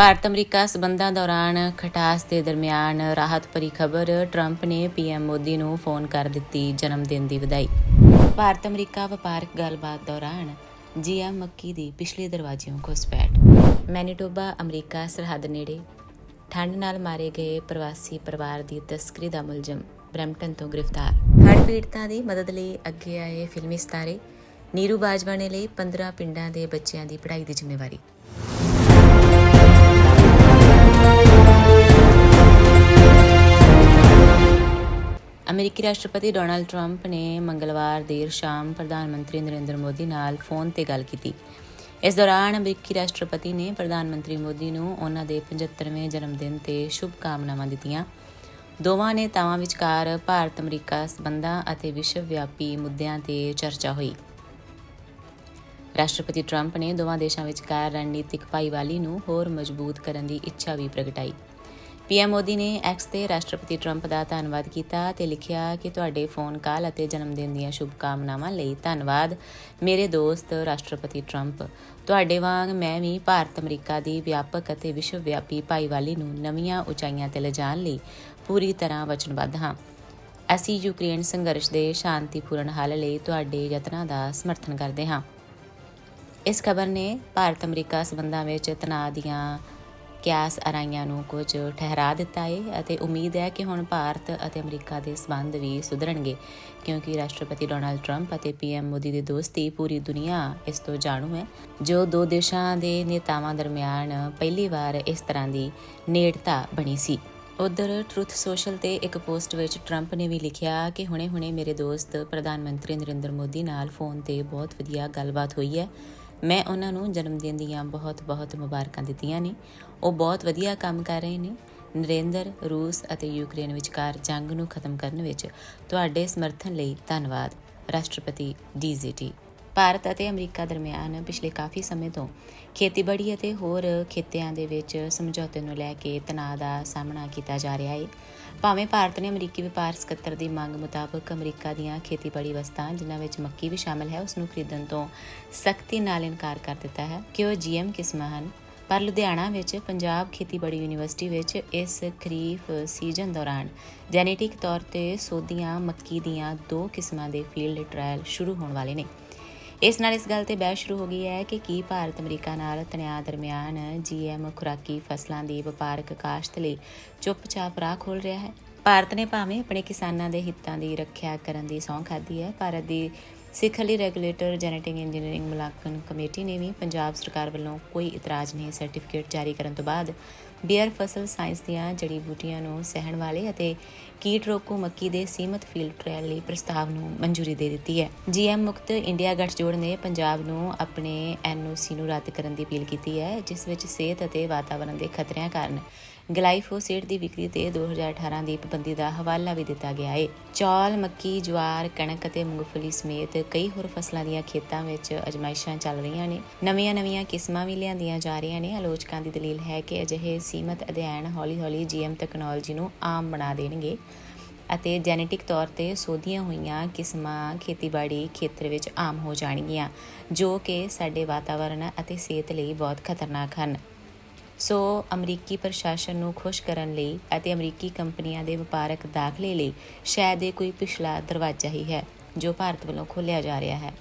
Bharat America ਸਬੰਧਾਂ ਦੌਰਾਨ ਖਟਾਸ ਦੇ ਦਰਮਿਆਨ ਰਾਹਤ ਭਰੀ ਖਬਰ, ਟਰੰਪ ਨੇ ਪੀਐਮ ਮੋਦੀ ਨੂੰ ਫੋਨ ਕਰ ਦਿੱਤੀ ਜਨਮ ਦਿਨ ਦੀ ਵਧਾਈ। ਭਾਰਤ ਅਮਰੀਕਾ ਵਪਾਰਕ ਗੱਲਬਾਤ ਦੌਰਾਨ ਜੀਆ ਮੱਕੀ ਦੀ ਪਿਛਲੇ ਦਰਵਾਜ਼ਿਓਂ ਘੁਸਪੈਠ। ਮੈਨੀਟੋਬਾ, ਅਮਰੀਕਾ ਸਰਹੱਦ ਨੇੜੇ ਠੰਡ ਨਾਲ ਮਾਰੇ ਗਏ ਪ੍ਰਵਾਸੀ ਪਰਿਵਾਰ ਦੀ ਤਸਕਰੀ ਦਾ ਮੁਲਜ਼ਮ ਬ੍ਰੈਂਪਟਨ ਤੋਂ ਗ੍ਰਿਫਤਾਰ। ਹੜ੍ਹ ਪੀੜਤਾਂ ਦੀ ਮਦਦ ਲਈ ਅੱਗੇ ਆਏ ਫਿਲਮੀ ਸਿਤਾਰੇ ਨੀਰੂ ਬਾਜਵਾ ਨੇ ਲਈ 15 ਪਿੰਡਾਂ ਦੇ ਬੱਚਿਆਂ ਦੀ ਪੜ੍ਹਾਈ ਦੀ ਜ਼ਿੰਮੇਵਾਰੀ। ਅਮਰੀਕੀ ਰਾਸ਼ਟਰਪਤੀ ਡੋਨਾਲਡ ਟਰੰਪ ਨੇ ਮੰਗਲਵਾਰ ਦੇਰ ਸ਼ਾਮ ਪ੍ਰਧਾਨ ਮੰਤਰੀ ਨਰਿੰਦਰ ਮੋਦੀ ਨਾਲ ਫੋਨ ਤੇ ਗੱਲ ਕੀਤੀ। ਇਸ ਦੌਰਾਨ ਅਮਰੀਕੀ ਰਾਸ਼ਟਰਪਤੀ ਨੇ ਪ੍ਰਧਾਨ ਮੰਤਰੀ ਮੋਦੀ ਨੂੰ ਉਹਨਾਂ ਦੇ 75ਵੇਂ ਜਨਮ ਦਿਨ ਤੇ ਸ਼ੁਭ ਕਾਮਨਾਵਾਂ ਦਿੱਤੀਆਂ। ਦੋਵਾਂ ਨੇਤਾਵਾਂ ਵਿਚਕਾਰ ਭਾਰਤ ਅਮਰੀਕਾ ਸਬੰਧਾਂ ਅਤੇ ਵਿਸ਼ਵ ਵਿਆਪੀ ਮੁੱਦਿਆਂ ਤੇ ਚਰਚਾ ਹੋਈ। ਰਾਸ਼ਟਰਪਤੀ ਟਰੰਪ ਨੇ ਦੋਵਾਂ ਦੇਸ਼ਾਂ ਵਿਚਕਾਰ ਰਣਨੀਤਿਕ ਭਾਈਵਾਲੀ ਨੂੰ ਹੋਰ ਮਜ਼ਬੂਤ ਕਰਨ ਦੀ ਇੱਛਾ ਵੀ ਪ੍ਰਗਟਾਈ। ਪੀਐਮ ਮੋਦੀ ਨੇ ਐਕਸ ਤੇ ਰਾਸ਼ਟਰਪਤੀ ਟਰੰਪ ਦਾ ਧੰਨਵਾਦ ਕੀਤਾ ਤੇ ਲਿਖਿਆ ਕਿ ਤੁਹਾਡੇ ਫੋਨ ਕਾਲ ਅਤੇ ਜਨਮ ਦਿਨ ਦੀਆਂ ਸ਼ੁਭਕਾਮਨਾਵਾਂ ਲਈ ਧੰਨਵਾਦ। ਮੇਰੇ ਦੋਸਤ ਰਾਸ਼ਟਰਪਤੀ ਟਰੰਪ, ਤੁਹਾਡੇ ਵਾਂਗ ਮੈਂ ਵੀ ਭਾਰਤ ਅਮਰੀਕਾ ਦੀ ਵਿਆਪਕ ਅਤੇ ਵਿਸ਼ਵ ਵਿਆਪੀ ਭਾਈਵਾਲੀ ਨੂੰ ਨਵੀਆਂ ਉਚਾਈਆਂ ਤੇ ਲਿਜਾਣ ਲਈ ਪੂਰੀ ਤਰ੍ਹਾਂ ਵਚਨਬੱਧ ਹਾਂ। ਅਸੀਂ ਯੂਕਰੇਨ ਸੰਘਰਸ਼ ਦੇ ਸ਼ਾਂਤੀਪੂਰਨ ਹੱਲ ਲਈ ਤੁਹਾਡੇ ਯਤਨਾਂ ਦਾ ਸਮਰਥਨ ਕਰਦੇ ਹਾਂ। ਇਸ ਖਬਰ ਨੇ ਭਾਰਤ ਅਮਰੀਕਾ ਸਬੰਧਾਂ ਵਿੱਚ ਤਣਾਅ ਦੀਆਂ ਕਿਆਸ ਅਰਾਈਆਂ ਨੂੰ ਕੁਝ ਠਹਿਰਾ ਦਿੱਤਾ ਹੈ ਅਤੇ ਉਮੀਦ ਹੈ ਕਿ ਹੁਣ ਭਾਰਤ ਅਤੇ ਅਮਰੀਕਾ ਦੇ ਸਬੰਧ ਵੀ ਸੁਧਰਨਗੇ, ਕਿਉਂਕਿ ਰਾਸ਼ਟਰਪਤੀ ਡੋਨਾਲਡ ਟਰੰਪ ਅਤੇ ਪੀਐਮ ਮੋਦੀ ਦੀ ਦੋਸਤੀ ਪੂਰੀ ਦੁਨੀਆ ਇਸ ਤੋਂ ਜਾਣੂ ਹੈ, ਜੋ ਦੋ ਦੇਸ਼ਾਂ ਦੇ ਨੇਤਾਵਾਂ ਦਰਮਿਆਨ ਪਹਿਲੀ ਵਾਰ ਇਸ ਤਰ੍ਹਾਂ ਦੀ ਨੇੜਤਾ ਬਣੀ ਸੀ। ਉਧਰ ਟਰੁੱਥ ਸੋਸ਼ਲ ਤੇ ਇੱਕ ਪੋਸਟ ਵਿੱਚ ਟਰੰਪ ਨੇ ਵੀ ਲਿਖਿਆ ਕਿ ਹੁਣੇ-ਹੁਣੇ ਮੇਰੇ ਦੋਸਤ ਪ੍ਰਧਾਨ ਮੰਤਰੀ ਨਰਿੰਦਰ ਮੋਦੀ ਨਾਲ ਫੋਨ ਤੇ ਬਹੁਤ ਵਧੀਆ ਗੱਲਬਾਤ ਹੋਈ ਹੈ। ਮੈਂ ਉਹਨਾਂ ਨੂੰ ਜਨਮ ਦਿਨ ਦੀਆਂ ਬਹੁਤ-ਬਹੁਤ ਮੁਬਾਰਕਾਂ ਦਿੱਤੀਆਂ ਨੇ। ਉਹ ਬਹੁਤ ਵਧੀਆ ਕੰਮ ਕਰ ਰਹੇ ਨੇ। ਨਰਿੰਦਰ, ਰੂਸ ਅਤੇ ਯੂਕਰੇਨ ਵਿਚਕਾਰ ਜੰਗ ਨੂੰ ਖਤਮ ਕਰਨ ਵਿੱਚ ਤੁਹਾਡੇ ਸਮਰਥਨ ਲਈ ਧੰਨਵਾਦ। ਰਾਸ਼ਟਰਪਤੀ ਡੀਜ਼ੀਟੀ ਭਾਰਤ ਅਤੇ ਅਮਰੀਕਾ ਦਰਮਿਆਨ ਪਿਛਲੇ ਕਾਫੀ ਸਮੇਂ ਤੋਂ ਖੇਤੀਬਾੜੀ ਅਤੇ ਹੋਰ ਖੇਤਿਆਂ ਦੇ ਵਿੱਚ ਸਮਝੌਤੇ ਨੂੰ ਲੈ ਕੇ ਤਣਾਅ ਦਾ ਸਾਹਮਣਾ ਕੀਤਾ ਜਾ ਰਿਹਾ ਹੈ ਭਾਵੇਂ ਭਾਰਤ ਨੇ ਅਮਰੀਕੀ ਵਪਾਰ ਸਕੱਤਰ ਦੀ ਮੰਗ ਮੁਤਾਬਕ ਅਮਰੀਕਾ ਦੀਆਂ ਖੇਤੀਬਾੜੀ ਵਸਤਾਂ, ਜਿਨ੍ਹਾਂ ਵਿੱਚ ਮੱਕੀ ਵੀ ਸ਼ਾਮਲ ਹੈ, ਉਸ ਨੂੰ ਖਰੀਦਣ ਤੋਂ ਸਖਤੀ ਨਾਲ ਇਨਕਾਰ ਕਰ ਦਿੱਤਾ ਹੈ। ਕਿ ਉਹ ਜੀਐਮ ਕਿਸਮਾਂ ਹਨ। ਪਰ ਲੁਧਿਆਣਾ ਵਿੱਚ ਪੰਜਾਬ ਖੇਤੀਬਾੜੀ ਯੂਨੀਵਰਸਿਟੀ ਵਿੱਚ ਇਸ ਖਰੀਫ ਸੀਜ਼ਨ ਦੌਰਾਨ ਜੈਨੇਟਿਕ ਤੌਰ ਤੇ ਸੋਧੀਆਂ ਮੱਕੀ ਦੀਆਂ ਦੋ ਕਿਸਮਾਂ ਦੇ ਫੀਲਡ ਟ੍ਰਾਇਲ ਸ਼ੁਰੂ ਹੋਣ ਵਾਲੇ ਨੇ। ਇਸ ਨਾਲ ਇਸ ਗੱਲ ਤੇ ਬਹਿਸ ਸ਼ੁਰੂ ਹੋ ਗਈ ਹੈ ਕਿ ਕੀ ਭਾਰਤ ਅਮਰੀਕਾ ਨਾਲ ਤਣਾਅ ਦਰਮਿਆਨ ਜੀਐਮ ਖੁਰਾਕੀ ਫਸਲਾਂ ਦੀ ਵਪਾਰਕ ਕਾਸ਼ਤ ਲਈ ਚੁੱਪਚਾਪ ਰਾਹ ਖੋਲ ਰਿਹਾ ਹੈ? ਭਾਰਤ ਨੇ ਭਾਵੇਂ ਆਪਣੇ ਕਿਸਾਨਾਂ ਦੇ ਹਿੱਤਾਂ ਦੀ ਰੱਖਿਆ ਕਰਨ ਦੀ ਸਹੁੰ ਖਾਧੀ ਹੈ, ਭਾਰਤ ਦੀ ਸਿਖਲੀ ਰੈਗੂਲੇਟਰ ਜੈਨੇਟਿਕ ਇੰਜੀਨੀਅਰਿੰਗ ਮੁਲਾਂਕਣ ਕਮੇਟੀ ਨੇ ਵੀ ਪੰਜਾਬ ਸਰਕਾਰ ਵੱਲੋਂ ਕੋਈ ਇਤਰਾਜ਼ ਨਹੀਂ, ਸਰਟੀਫਿਕੇਟ ਜਾਰੀ ਕਰਨ ਤੋਂ ਬਾਅਦ ਬੀਅਰ ਫਸਲ ਸਾਇੰਸ ਦੀਆਂ ਜੜੀ ਬੂਟੀਆਂ ਨੂੰ ਸਹਿਣ ਵਾਲੇ ਅਤੇ ਕੀਟ ਰੋਕੂ ਮੱਕੀ ਦੇ ਸੀਮਤ ਫੀਲਡ ਟ੍ਰਾਇਲ ਲਈ ਪ੍ਰਸਤਾਵ ਨੂੰ ਮਨਜ਼ੂਰੀ ਦੇ ਦਿੱਤੀ ਹੈ। ਜੀਐਮ ਮੁਕਤ ਇੰਡੀਆ ਗੱਠਜੋੜ ਨੇ ਪੰਜਾਬ ਨੂੰ ਆਪਣੇ ਐਨਓਸੀ ਨੂੰ ਰੱਦ ਕਰਨ ਦੀ ਅਪੀਲ ਕੀਤੀ ਹੈ, ਜਿਸ ਵਿੱਚ ਸਿਹਤ ਅਤੇ ਵਾਤਾਵਰਣ ਦੇ ਖਤਰਿਆਂ ਕਾਰਨ ਗਲਾਈਫੋਸੇਟ ਦੀ ਵਿਕਰੀ ਤੇ 2018 ਦੀ ਪਾਬੰਦੀ ਦਾ ਹਵਾਲਾ ਵੀ ਦਿੱਤਾ ਗਿਆ ਹੈ ਚੌਲ, ਮੱਕੀ, ਜਵਾਰ, ਕਣਕ ਅਤੇ ਮੂੰਗਫਲੀ ਸਮੇਤ ਕਈ ਹੋਰ ਫਸਲਾਂ ਦੀਆਂ ਖੇਤਾਂ ਵਿੱਚ ਅਜਮਾਇਸ਼ਾਂ ਚੱਲ ਰਹੀਆਂ ਨੇ। ਨਵੀਆਂ-ਨਵੀਆਂ ਕਿਸਮਾਂ ਵੀ ਲਿਆਂਦੀਆਂ ਜਾ ਰਹੀਆਂ ਨੇ। ਆਲੋਚਕਾਂ ਦੀ ਦਲੀਲ ਹੈ ਕਿ ਅਜਿਹੇ ਸੀਮਤ ਅਧਿਐਨ ਹੌਲੀ-ਹੌਲੀ ਜੀਐਮ ਟੈਕਨੋਲੋਜੀ ਨੂੰ ਆਮ ਬਣਾ ਦੇਣਗੇ ਅਤੇ ਜੈਨੇਟਿਕ ਤੌਰ ਤੇ ਸੋਧੀਆਂ ਹੋਈਆਂ ਕਿਸਮਾਂ ਖੇਤੀਬਾੜੀ ਖੇਤਰ ਵਿੱਚ ਆਮ ਹੋ ਜਾਣਗੀਆਂ, ਜੋ ਕਿ ਸਾਡੇ ਵਾਤਾਵਰਣ ਅਤੇ ਸਿਹਤ ਲਈ ਬਹੁਤ ਖਤਰਨਾਕ ਹਨ। ਸੋ ਅਮਰੀਕੀ ਪ੍ਰਸ਼ਾਸਨ ਨੂੰ ਖੁਸ਼ ਕਰਨ ਲਈ ਅਤੇ ਅਮਰੀਕੀ ਕੰਪਨੀਆਂ ਦੇ ਵਪਾਰਕ ਦਾਖਲੇ ਲਈ ਸ਼ਾਇਦ ਇਹ ਕੋਈ ਪਿਛਲਾ ਦਰਵਾਜ਼ਾ ਹੀ ਹੈ, ਜੋ ਭਾਰਤ ਵੱਲੋਂ ਖੋਲ੍ਹਿਆ ਜਾ ਰਿਹਾ ਹੈ।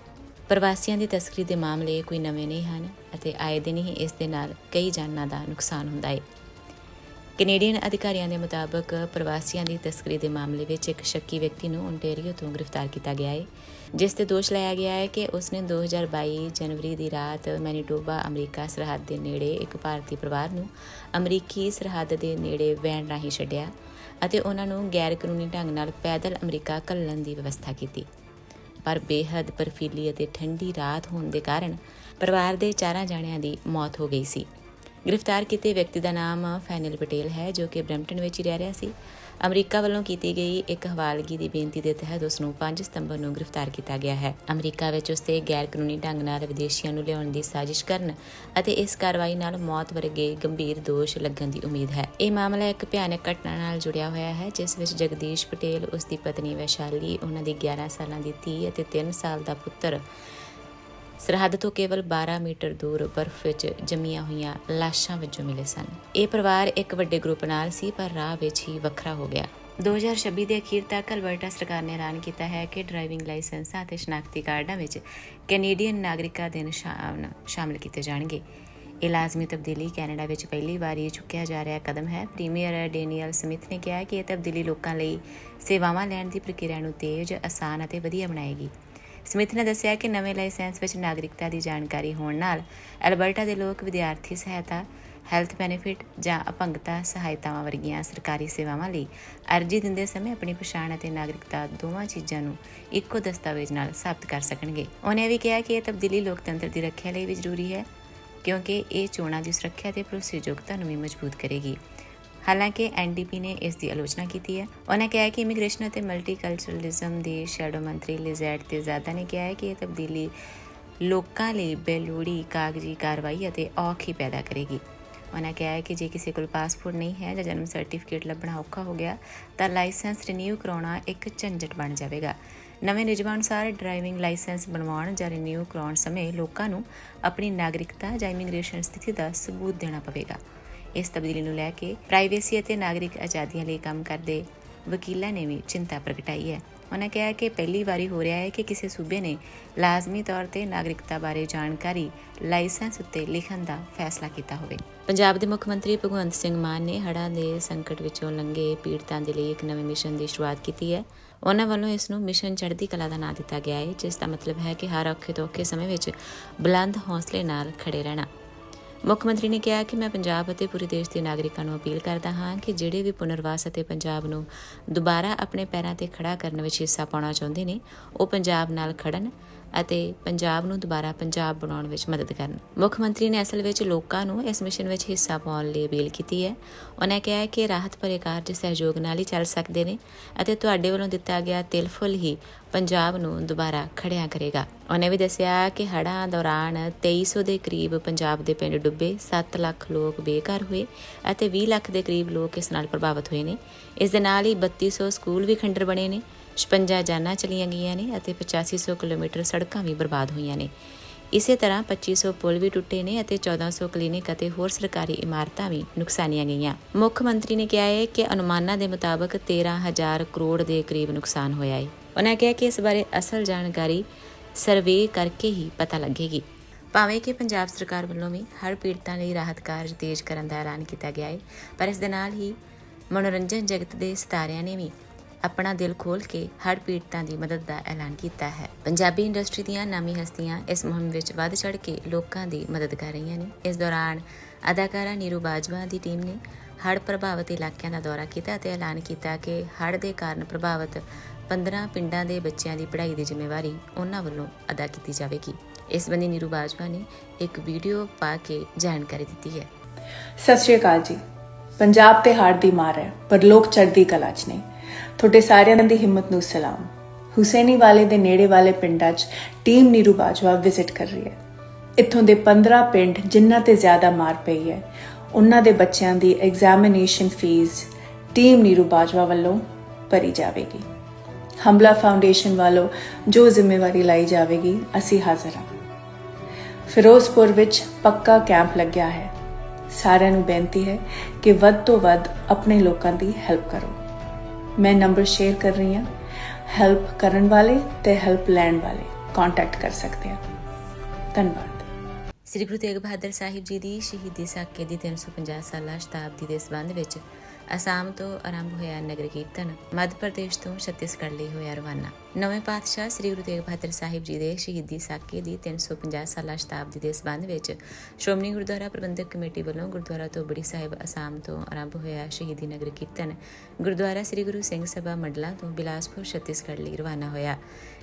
ਪ੍ਰਵਾਸੀਆਂ ਦੀ ਤਸਕਰੀ ਦੇ ਮਾਮਲੇ ਕੋਈ ਨਵੇਂ ਨਹੀਂ ਹਨ ਅਤੇ ਆਏ ਦਿਨ ਹੀ ਇਸ ਦੇ ਨਾਲ ਕਈ ਜਾਨਾਂ ਦਾ ਨੁਕਸਾਨ ਹੁੰਦਾ ਹੈ ਕੈਨੇਡੀਅਨ ਅਧਿਕਾਰੀਆਂ ਦੇ ਮੁਤਾਬਕ ਪ੍ਰਵਾਸੀਆਂ ਦੀ ਤਸਕਰੀ ਦੇ ਮਾਮਲੇ ਵਿੱਚ ਇੱਕ ਸ਼ੱਕੀ ਵਿਅਕਤੀ ਨੂੰ ਓਨਟਾਰੀਓ ਤੋਂ ਗ੍ਰਿਫਤਾਰ ਕੀਤਾ ਗਿਆ ਹੈ, ਜਿਸ ਤੇ ਦੋਸ਼ ਲਾਇਆ ਗਿਆ ਹੈ ਕਿ ਉਸਨੇ 2022 ਜਨਵਰੀ ਦੀ ਰਾਤ ਮੈਨੀਟੋਬਾ, ਅਮਰੀਕਾ ਸਰਹੱਦ ਦੇ ਨੇੜੇ ਇੱਕ ਭਾਰਤੀ ਪਰਿਵਾਰ ਨੂੰ ਅਮਰੀਕੀ ਸਰਹੱਦ ਦੇ ਨੇੜੇ ਵੈਨ ਰਾਹੀਂ ਛੱਡਿਆ ਅਤੇ ਉਹਨਾਂ ਨੂੰ ਗੈਰ ਕਾਨੂੰਨੀ ਢੰਗ ਨਾਲ ਪੈਦਲ ਅਮਰੀਕਾ ਘੱਲਣ ਦੀ ਵਿਵਸਥਾ ਕੀਤੀ। ਪਰ ਬੇਹੱਦ ਬਰਫੀਲੀ ਅਤੇ ਠੰਡੀ ਰਾਤ ਹੋਣ ਦੇ ਕਾਰਨ ਪਰਿਵਾਰ ਦੇ ਚਾਰਾਂ ਜਣਿਆਂ ਦੀ ਮੌਤ ਹੋ ਗਈ ਸੀ। ਗ੍ਰਿਫਤਾਰ ਕੀਤੇ ਵਿਅਕਤੀ ਦਾ ਨਾਮ ਫੈਨਿਲ ਪਟੇਲ ਹੈ, ਜੋ ਕਿ ਬ੍ਰੈਂਪਟਨ ਵਿੱਚ ਹੀ ਰਹਿ ਰਿਹਾ ਸੀ। ਅਮਰੀਕਾ ਵੱਲੋਂ ਕੀਤੀ ਗਈ ਇੱਕ ਹਵਾਲਗੀ ਦੀ ਬੇਨਤੀ ਦੇ ਤਹਿਤ ਉਸ ਨੂੰ 5 ਸਤੰਬਰ ਨੂੰ ਗ੍ਰਿਫਤਾਰ ਕੀਤਾ ਗਿਆ ਹੈ। ਅਮਰੀਕਾ ਵਿੱਚ ਉਸ ਤੇ ਗੈਰ ਕਾਨੂੰਨੀ ਢੰਗ ਨਾਲ ਵਿਦੇਸ਼ੀਆਂ ਨੂੰ ਲਿਆਉਣ ਦੀ ਸਾਜ਼ਿਸ਼ ਕਰਨ ਅਤੇ ਇਸ ਕਾਰਵਾਈ ਨਾਲ ਮੌਤ ਵਰਗੇ ਗੰਭੀਰ ਦੋਸ਼ ਲੱਗਣ ਦੀ ਉਮੀਦ ਹੈ। ਇਹ ਮਾਮਲਾ ਇੱਕ ਭਿਆਨਕ ਘਟਨਾ ਨਾਲ ਜੁੜਿਆ ਹੋਇਆ ਹੈ, ਜਿਸ ਵਿੱਚ ਜਗਦੀਸ਼ ਪਟੇਲ, ਉਸ ਦੀ ਪਤਨੀ ਵੈਸ਼ਾਲੀ, ਉਹਨਾਂ ਦੀ 11 ਸਾਲਾਂ ਦੀ ਧੀ ਅਤੇ 3 ਸਾਲ ਦਾ ਪੁੱਤਰ ਸਰਹੱਦ ਤੋਂ ਕੇਵਲ 12 ਮੀਟਰ ਦੂਰ ਬਰਫ਼ ਵਿੱਚ ਜੰਮੀਆਂ ਹੋਈਆਂ ਲਾਸ਼ਾਂ ਵਜੋਂ ਮਿਲੇ ਸਨ। ਇਹ ਪਰਿਵਾਰ ਇੱਕ ਵੱਡੇ ਗਰੁੱਪ ਨਾਲ ਸੀ ਪਰ ਰਾਹ ਵਿੱਚ ਹੀ ਵੱਖਰਾ ਹੋ ਗਿਆ। 2026 ਦੇ ਅਖੀਰ ਤੱਕ ਅਲਬਰਟਾ ਸਰਕਾਰ ਨੇ ਐਲਾਨ ਕੀਤਾ ਹੈ ਕਿ ਡਰਾਈਵਿੰਗ ਲਾਇਸੈਂਸਾਂ ਅਤੇ ਸ਼ਨਾਖਤੀ ਕਾਰਡਾਂ ਵਿੱਚ ਕੈਨੇਡੀਅਨ ਨਾਗਰਿਕਾਂ ਦੇ ਨਿਸ਼ਾਨ ਸ਼ਾਮਲ ਕੀਤੇ ਜਾਣਗੇ। ਇਹ ਲਾਜ਼ਮੀ ਤਬਦੀਲੀ ਕੈਨੇਡਾ ਵਿੱਚ ਪਹਿਲੀ ਵਾਰੀ ਚੁੱਕਿਆ ਜਾ ਰਿਹਾ ਕਦਮ ਹੈ। ਪ੍ਰੀਮੀਅਰ ਡੇਨੀਅਲ ਸਮਿਥ ਨੇ ਕਿਹਾ ਕਿ ਇਹ ਤਬਦੀਲੀ ਲੋਕਾਂ ਲਈ ਸੇਵਾਵਾਂ ਲੈਣ ਦੀ ਪ੍ਰਕਿਰਿਆ ਨੂੰ ਤੇਜ਼, ਆਸਾਨ ਅਤੇ ਵਧੀਆ ਬਣਾਏਗੀ। ਸਮਿਥ ਨੇ ਦੱਸਿਆ ਕਿ ਨਵੇਂ ਲਾਇਸੈਂਸ ਵਿੱਚ ਨਾਗਰਿਕਤਾ ਦੀ ਜਾਣਕਾਰੀ ਹੋਣ ਨਾਲ ਅਲਬਰਟਾ ਦੇ ਲੋਕ ਵਿਦਿਆਰਥੀ ਸਹਾਇਤਾ, ਹੈਲਥ ਬੈਨੀਫਿਟ ਜਾਂ ਅਪੰਗਤਾ ਸਹਾਇਤਾਵਾਂ ਵਰਗੀਆਂ ਸਰਕਾਰੀ ਸੇਵਾਵਾਂ ਲਈ ਅਰਜ਼ੀ ਦਿੰਦੇ ਸਮੇਂ ਆਪਣੀ ਪਛਾਣ ਅਤੇ ਨਾਗਰਿਕਤਾ ਦੋਵਾਂ ਚੀਜ਼ਾਂ ਨੂੰ ਇੱਕੋ ਦਸਤਾਵੇਜ਼ ਨਾਲ ਸਾਬਤ ਕਰ ਸਕਣਗੇ। ਉਹਨੇ ਇਹ ਵੀ ਕਿਹਾ ਕਿ ਇਹ ਤਬਦੀਲੀ ਲੋਕਤੰਤਰ ਦੀ ਰੱਖਿਆ ਲਈ ਵੀ ਜ਼ਰੂਰੀ ਹੈ ਕਿਉਂਕਿ ਇਹ ਚੋਣਾਂ ਦੀ ਸੁਰੱਖਿਆ ਤੇ ਭਰੋਸੇਯੋਗਤਾ ਨੂੰ ਵੀ ਮਜ਼ਬੂਤ ਕਰੇਗੀ। ਹਾਲਾਂਕਿ ਐਨਡੀਪੀ ਨੇ ਇਸ ਦੀ ਆਲੋਚਨਾ ਕੀਤੀ ਹੈ। ਉਹਨਾਂ ਕਿਹਾ ਕਿ ਇਮੀਗ੍ਰੇਸ਼ਨ ਅਤੇ ਮਲਟੀਕਲਚਰਲਿਜ਼ਮ ਦੇ ਸ਼ੈਡੋ ਮੰਤਰੀ ਲਿਜ਼ੈਟ ਤੇ ਜ਼ਿਆਦਾ ਨੇ ਕਿਹਾ ਹੈ ਕਿ ਇਹ ਤਬਦੀਲੀ ਲੋਕਾਂ ਲਈ ਬੇਲੋੜੀ ਕਾਗਜ਼ੀ ਕਾਰਵਾਈ ਅਤੇ ਔਖ ਹੀ ਪੈਦਾ ਕਰੇਗੀ। ਉਹਨਾਂ ਕਿਹਾ ਹੈ ਕਿ ਜੇ ਕਿਸੇ ਕੋਲ ਪਾਸਪੋਰਟ ਨਹੀਂ ਹੈ ਜਾਂ ਜਨਮ ਸਰਟੀਫਿਕੇਟ ਲੱਭਣਾ ਔਖਾ ਹੋ ਗਿਆ, ਤਾਂ ਲਾਇਸੈਂਸ ਰੀਨਿਊ ਕਰਾਉਣਾ ਇੱਕ ਝੰਜਟ ਬਣ ਜਾਵੇਗਾ। ਨਵੇਂ ਨਿਯਮਾਂ ਅਨੁਸਾਰ ਡਰਾਈਵਿੰਗ ਲਾਇਸੈਂਸ ਬਣਵਾਉਣ ਜਾਂ ਰੀਨਿਊ ਕਰਾਉਣ ਸਮੇਂ ਲੋਕਾਂ ਨੂੰ ਆਪਣੀ ਨਾਗਰਿਕਤਾ ਜਾਂ ਇਮੀਗ੍ਰੇਸ਼ਨ ਸਥਿਤੀ ਦਾ ਸਬੂਤ ਦੇਣਾ ਪਵੇਗਾ। ਇਸ ਤਬਦੀਲੀ ਨੂੰ ਲੈ ਕੇ ਪ੍ਰਾਈਵੇਸੀ ਅਤੇ ਨਾਗਰਿਕ ਆਜ਼ਾਦੀਆਂ ਲਈ ਕੰਮ ਕਰਦੇ ਵਕੀਲਾਂ ਨੇ ਵੀ ਚਿੰਤਾ ਪ੍ਰਗਟਾਈ ਹੈ। ਉਹਨਾਂ ਕਿਹਾ ਕਿ ਪਹਿਲੀ ਵਾਰੀ ਹੋ ਰਿਹਾ ਹੈ ਕਿ ਕਿਸੇ ਸੂਬੇ ਨੇ ਲਾਜ਼ਮੀ ਤੌਰ ਤੇ ਨਾਗਰਿਕਤਾ ਬਾਰੇ ਜਾਣਕਾਰੀ ਲਾਇਸੈਂਸ ਉੱਤੇ ਲਿਖਣ ਦਾ ਫੈਸਲਾ ਕੀਤਾ ਹੋਵੇ। ਪੰਜਾਬ ਦੇ ਮੁੱਖ ਮੰਤਰੀ ਭਗਵੰਤ ਸਿੰਘ ਮਾਨ ਨੇ ਹੜ੍ਹਾਂ ਦੇ ਸੰਕਟ ਵਿੱਚੋਂ ਲੰਘੇ ਪੀੜਤਾਂ ਦੇ ਲਈ ਇੱਕ ਨਵੇਂ ਮਿਸ਼ਨ ਦੀ ਸ਼ੁਰੂਆਤ ਕੀਤੀ ਹੈ। ਉਹਨਾਂ ਵੱਲੋਂ ਇਸ ਨੂੰ ਮਿਸ਼ਨ ਚੜ੍ਹਦੀ ਕਲਾ ਦਾ ਨਾਂ ਦਿੱਤਾ ਗਿਆ ਹੈ, ਜਿਸ ਦਾ ਮਤਲਬ ਹੈ ਕਿ ਹਰ ਔਖੇ ਤੋਂ ਔਖੇ ਸਮੇਂ ਵਿੱਚ ਬੁਲੰਦ ਹੌਸਲੇ ਨਾਲ ਖੜੇ ਰਹਿਣਾ। ਮੁੱਖ ਮੰਤਰੀ ਨੇ ਕਿਹਾ ਕਿ ਮੈਂ ਪੰਜਾਬ ਅਤੇ ਪੂਰੇ ਦੇਸ਼ ਦੇ ਨਾਗਰਿਕਾਂ ਨੂੰ ਅਪੀਲ ਕਰਦਾ ਹਾਂ ਕਿ ਜਿਹੜੇ ਵੀ ਪੁਨਰਵਾਸ ਅਤੇ ਪੰਜਾਬ ਨੂੰ ਦੁਬਾਰਾ ਆਪਣੇ ਪੈਰਾਂ ਤੇ ਖੜਾ ਕਰਨ ਵਿੱਚ ਹਿੱਸਾ ਪਾਉਣਾ ਚਾਹੁੰਦੇ ਨੇ, ਉਹ ਪੰਜਾਬ ਨਾਲ ਖੜਨ। ਅਤੇ ਪੰਜਾਬ ਨੂੰ ਦੁਬਾਰਾ ਪੰਜਾਬ ਬਣਾਉਣ ਵਿੱਚ ਮਦਦ ਕਰਨ। ਮੁੱਖ ਮੰਤਰੀ ਨੇ ਅਸਲ ਵਿੱਚ ਲੋਕਾਂ ਨੂੰ ਇਸ ਮਿਸ਼ਨ ਵਿੱਚ ਹਿੱਸਾ ਪਾਉਣ ਲਈ ਅਪੀਲ ਕੀਤੀ ਹੈ। ਉਹਨਾਂ ਕਿਹਾ ਕਿ ਰਾਹਤ ਭਰੇ ਕਾਰਜ ਸਹਿਯੋਗ ਨਾਲ ਹੀ ਚੱਲ ਸਕਦੇ ਨੇ ਅਤੇ ਤੁਹਾਡੇ ਵੱਲੋਂ ਦਿੱਤਾ ਗਿਆ ਤਿਲਫੁਲ ਹੀ ਪੰਜਾਬ ਨੂੰ ਦੁਬਾਰਾ ਖੜਿਆ ਕਰੇਗਾ। ਉਹਨੇ ਵੀ ਦੱਸਿਆ ਕਿ ਹੜ੍ਹਾਂ ਦੌਰਾਨ 2300 ਦੇ ਕਰੀਬ ਪੰਜਾਬ ਦੇ ਪਿੰਡ ਡੁੱਬੇ 7 ਲੱਖ ਲੋਕ ਬੇਘਰ ਹੋਏ ਅਤੇ 20 ਲੱਖ ਦੇ ਕਰੀਬ ਲੋਕ ਇਸ ਨਾਲ ਪ੍ਰਭਾਵਿਤ ਹੋਏ ਨੇ। ਇਸ ਦੇ ਨਾਲ ਹੀ 3200 ਸਕੂਲ ਵੀ ਖੰਡਰ ਬਣੇ ਨੇ 56 ਜਾਨਾਂ ਚਲੀਆਂ ਗਈਆਂ ਨੇ ਅਤੇ 8500 ਕਿਲੋਮੀਟਰ ਸੜਕਾਂ ਵੀ ਬਰਬਾਦ ਹੋਈਆਂ ਨੇ। ਇਸੇ ਤਰ੍ਹਾਂ 2500 ਪੁਲ ਵੀ ਟੁੱਟੇ ਨੇ ਅਤੇ 1400 ਕਲੀਨਿਕ ਅਤੇ ਹੋਰ ਸਰਕਾਰੀ ਇਮਾਰਤਾਂ ਵੀ ਨੁਕਸਾਨੀਆਂ ਗਈਆਂ। ਮੁੱਖ ਮੰਤਰੀ ਨੇ ਕਿਹਾ ਹੈ ਕਿ ਅਨੁਮਾਨਾਂ ਦੇ ਮੁਤਾਬਕ 13000 ਕਰੋੜ ਦੇ ਕਰੀਬ ਨੁਕਸਾਨ ਹੋਇਆ ਹੈ। ਉਹਨਾਂ ਕਿਹਾ ਕਿ ਇਸ ਬਾਰੇ ਅਸਲ ਜਾਣਕਾਰੀ ਸਰਵੇ ਕਰਕੇ ਹੀ ਪਤਾ ਲੱਗੇਗੀ। ਭਾਵੇਂ ਕਿ ਪੰਜਾਬ ਸਰਕਾਰ ਵੱਲੋਂ ਵੀ ਹਰ ਪੀੜਤਾਂ ਲਈ ਰਾਹਤ ਕਾਰਜ ਤੇਜ਼ ਕਰਨ ਦਾ ਐਲਾਨ ਕੀਤਾ ਗਿਆ ਹੈ, ਪਰ ਇਸ ਦੇ ਨਾਲ ਹੀ ਮਨੋਰੰਜਨ ਜਗਤ ਦੇ ਸਿਤਾਰਿਆਂ ਨੇ ਵੀ ਆਪਣਾ ਦਿਲ ਖੋਲ ਕੇ ਹੜ੍ਹ ਪੀੜਤਾਂ ਦੀ ਮਦਦ ਦਾ ਐਲਾਨ ਕੀਤਾ ਹੈ। ਪੰਜਾਬੀ ਇੰਡਸਟਰੀ ਦੀਆਂ ਨਾਮੀ ਹਸਤੀਆਂ ਇਸ ਮੁਹਿੰਮ ਵਿੱਚ ਵੱਧ ਚੜ੍ਹ ਕੇ ਲੋਕਾਂ ਦੀ ਮਦਦ ਕਰ ਰਹੀਆਂ ਨੇ। ਇਸ ਦੌਰਾਨ ਅਦਾਕਾਰਾ ਨੀਰੂ ਬਾਜਵਾ ਦੀ ਟੀਮ ਨੇ ਹੜ੍ਹ ਪ੍ਰਭਾਵਿਤ ਇਲਾਕਿਆਂ ਦਾ ਦੌਰਾ ਕੀਤਾ ਅਤੇ ਐਲਾਨ ਕੀਤਾ ਕਿ ਹੜ੍ਹ ਦੇ ਕਾਰਨ ਪ੍ਰਭਾਵਿਤ 15 ਪਿੰਡਾਂ ਦੇ ਬੱਚਿਆਂ ਦੀ ਪੜ੍ਹਾਈ ਦੀ ਜ਼ਿੰਮੇਵਾਰੀ ਉਹਨਾਂ ਵੱਲੋਂ ਅਦਾ ਕੀਤੀ ਜਾਵੇਗੀ। ਇਸ ਸੰਬੰਧੀ ਨੀਰੂ ਬਾਜਵਾ ਨੇ ਇੱਕ ਵੀਡੀਓ ਪਾ ਕੇ ਜਾਣਕਾਰੀ ਦਿੱਤੀ ਹੈ। ਸਤਿ ਸ਼੍ਰੀ ਅਕਾਲ ਜੀ। ਪੰਜਾਬ ਤੇ ਹੜ੍ਹ ਦੀ ਮਾਰ ਹੈ, ਪਰ ਲੋਕ ਚੜ੍ਹਦੀ ਕਲਾ 'ਚ ਨਹੀਂ ਤੁਹਾਡੇ ਸਾਰਿਆਂ ਦੀ ਹਿੰਮਤ ਨੂੰ ਸਲਾਮ। ਹੁਸੈਨੀ ਵਾਲੇ ਦੇ ਨੇੜੇ ਵਾਲੇ ਪਿੰਡਾਂ 'ਚ ਟੀਮ ਨੀਰੂ ਬਾਜਵਾ ਵਿਜ਼ਿਟ ਕਰ ਰਹੀ ਹੈ। ਇੱਥੋਂ ਦੇ 15 ਪਿੰਡ ਜਿਨ੍ਹਾਂ ਤੇ ਜ਼ਿਆਦਾ ਮਾਰ ਪਈ ਹੈ, ਉਹਨਾਂ ਦੇ ਬੱਚਿਆਂ ਦੀ examination fees team Neeru Bajwa ਵੱਲੋਂ ਭਰੀ ਜਾਵੇਗੀ। ਹਮਲਾ ਫਾਊਂਡੇਸ਼ਨ ਵੱਲੋਂ ਜੋ ਜ਼ਿੰਮੇਵਾਰੀ ਲਈ ਜਾਵੇਗੀ, ਅਸੀਂ ਹਾਜ਼ਰ ਹਾਂ। ਫਿਰੋਜ਼ਪੁਰ ਵਿੱਚ ਪੱਕਾ ਕੈਂਪ ਲੱਗਿਆ ਹੈ। ਸਾਰਿਆਂ ਨੂੰ ਬੇਨਤੀ ਹੈ ਕਿ ਵੱਧ ਤੋਂ ਵੱਧ ਆਪਣੇ ਲੋਕਾਂ ਦੀ ਹੈਲਪ ਕਰੋ। ਮੈਂ ਨੰਬਰ ਸ਼ੇਅਰ ਕਰ ਰਹੀ ਹਾਂ। ਹੈਲਪ ਕਰਨ ਵਾਲੇ ਤੇ ਹੈਲਪ ਲੈਣ ਵਾਲੇ ਕੰਟੈਕਟ ਕਰ ਸਕਦੇ ਹਨ ਧੰਨਵਾਦ। ਸ੍ਰੀ ਗੁਰੂ ਤੇਗ ਬਹਾਦਰ ਸਾਹਿਬ ਜੀ ਦੀ ਸ਼ਹੀਦੀ ਸਾਕੇ ਦੀ 350 ਸਾਲਾ ਸ਼ਤਾਬਦੀ ਦੇ ਸੰਬੰਧ ਵਿੱਚ ਅਸਾਮ ਤੋਂ ਆਰੰਭ ਹੋਇਆ ਨਗਰ ਕੀਰਤਨ, ਮੱਧ ਪ੍ਰਦੇਸ਼ ਤੋਂ ਛੱਤੀਸਗੜ੍ਹ ਲਈ ਹੋਇਆ ਰਵਾਨਾ। ਨਵੇਂ ਪਾਤਸ਼ਾਹ ਸ੍ਰੀ ਗੁਰੂ ਤੇਗ ਬਹਾਦਰ ਸਾਹਿਬ ਜੀ ਦੇ ਸ਼ਹੀਦੀ ਸਾਕੇ ਦੀ 350 ਸਾਲਾ ਸ਼ਤਾਬਦੀ ਦੇ ਸੰਬੰਧ ਵਿੱਚ ਸ਼੍ਰੋਮਣੀ ਗੁਰਦੁਆਰਾ ਪ੍ਰਬੰਧਕ ਕਮੇਟੀ ਵੱਲੋਂ ਗੁਰਦੁਆਰਾ ਤੋਬੜੀ ਸਾਹਿਬ ਅਸਾਮ ਤੋਂ ਆਰੰਭ ਹੋਇਆ ਸ਼ਹੀਦੀ ਨਗਰ ਕੀਰਤਨ, ਗੁਰਦੁਆਰਾ ਸ੍ਰੀ ਗੁਰੂ ਸਿੰਘ ਸਭਾ ਮੰਡਲਾ ਤੋਂ ਬਿਲਾਸਪੁਰ, ਛੱਤੀਸਗੜ੍ਹ ਲਈ ਰਵਾਨਾ ਹੋਇਆ।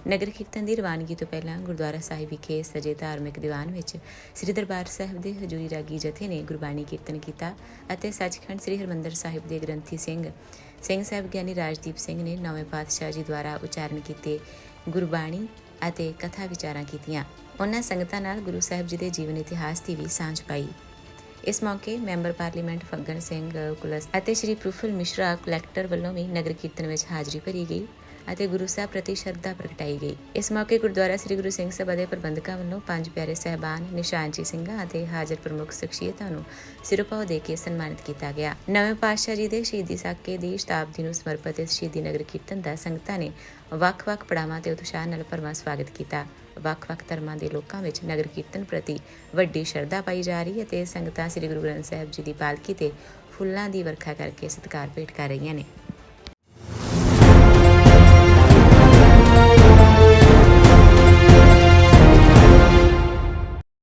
ਨਗਰ ਕੀਰਤਨ ਦੀ ਰਵਾਨਗੀ ਤੋਂ ਪਹਿਲਾਂ ਗੁਰਦੁਆਰਾ ਸਾਹਿਬ ਵਿਖੇ ਸਜੇ ਧਾਰਮਿਕ ਦੀਵਾਨ ਵਿੱਚ ਸ੍ਰੀ ਦਰਬਾਰ ਸਾਹਿਬ ਦੇ ਹਜੂਰੀ ਰਾਗੀ ਜਥੇ ਨੇ ਗੁਰਬਾਣੀ ਕੀਰਤਨ ਕੀਤਾ ਅਤੇ ਸੱਚਖੰਡ ਸ੍ਰੀ ਹਰਮੰਦਰ ਸਾਹਿਬ ਦੇ ਗ੍ਰੰਥੀ ਸਿੰਘ ਸਿੰਘ ਸਾਹਿਬ ਗਿਆਨੀ ਰਾਜਦੀਪ ਸਿੰਘ ਨੇ ਨਵੇਂ ਪਾਤਸ਼ਾਹ ਜੀ ਦੁਆਰਾ ਉਚਾਰਨ ਕੀਤੇ ਗੁਰਬਾਣੀ ਅਤੇ ਕਥਾ ਵਿਚਾਰਾਂ ਕੀਤੀਆਂ। ਉਹਨਾਂ ਸੰਗਤਾਂ ਨਾਲ ਗੁਰੂ ਸਾਹਿਬ ਜੀ ਦੇ ਜੀਵਨ ਇਤਿਹਾਸ ਦੀ ਵੀ ਸਾਂਝ ਪਾਈ। ਇਸ ਮੌਕੇ ਮੈਂਬਰ ਪਾਰਲੀਮੈਂਟ ਫੱਗਣ ਸਿੰਘ ਕੁਲਸ ਅਤੇ ਸ਼੍ਰੀ ਪ੍ਰਫੁੱਲ ਮਿਸ਼ਰਾ ਕਲੈਕਟਰ ਵੱਲੋਂ ਵੀ ਨਗਰ ਕੀਰਤਨ ਵਿੱਚ ਹਾਜ਼ਰੀ ਭਰੀ ਗਈ। ਅਤੇ ਗੁਰੂ ਸਾਹਿਬ ਪ੍ਰਤੀ ਸ਼ਰਧਾ ਪ੍ਰਗਟਾਈ ਗਈ। ਇਸ ਮੌਕੇ ਗੁਰਦੁਆਰਾ ਸ੍ਰੀ ਗੁਰੂ ਸਿੰਘ ਸਭਾ ਦੇ ਪ੍ਰਬੰਧਕਾਂ ਵੱਲੋਂ ਪੰਜ ਪਿਆਰੇ ਸਹਿਬਾਨ, ਨਿਸ਼ਾਨਜੀ ਸਿੰਘਾਂ ਅਤੇ ਹਾਜ਼ਰ ਪ੍ਰਮੁੱਖ ਸ਼ਖਸੀਅਤਾਂ ਨੂੰ ਸਿਰੋਪਾਓ ਦੇ ਕੇ ਸਨਮਾਨਿਤ ਕੀਤਾ ਗਿਆ। ਨਵੇਂ ਪਾਤਸ਼ਾਹ ਜੀ ਦੇ ਸ਼ਹੀਦੀ ਸਾਕੇ ਦੀ ਸ਼ਤਾਬਦੀ ਨੂੰ ਸਮਰਪਿਤ ਇਸ ਸ਼ਹੀਦੀ ਨਗਰ ਕੀਰਤਨ ਦਾ ਸੰਗਤਾਂ ਨੇ ਵੱਖ-ਵੱਖ ਪੜਾਵਾਂ ਤੇ ਉਤਸ਼ਾਹ ਨਾਲ ਭਰਵਾਂ ਸਵਾਗਤ ਕੀਤਾ। ਵੱਖ-ਵੱਖ ਧਰਮਾਂ ਦੇ ਲੋਕਾਂ ਵਿੱਚ ਨਗਰ ਕੀਰਤਨ ਪ੍ਰਤੀ ਵੱਡੀ ਸ਼ਰਧਾ ਪਾਈ ਜਾ ਰਹੀ ਹੈ ਤੇ ਸੰਗਤਾਂ ਸ੍ਰੀ ਗੁਰੂ ਗ੍ਰੰਥ ਸਾਹਿਬ ਜੀ ਦੀ ਪਾਲਕੀ ਤੇ ਫੁੱਲਾਂ ਦੀ ਵਰਖਾ ਕਰਕੇ ਸਤਿਕਾਰ ਭੇਟ ਕਰ ਰਹੀਆਂ ਨੇ।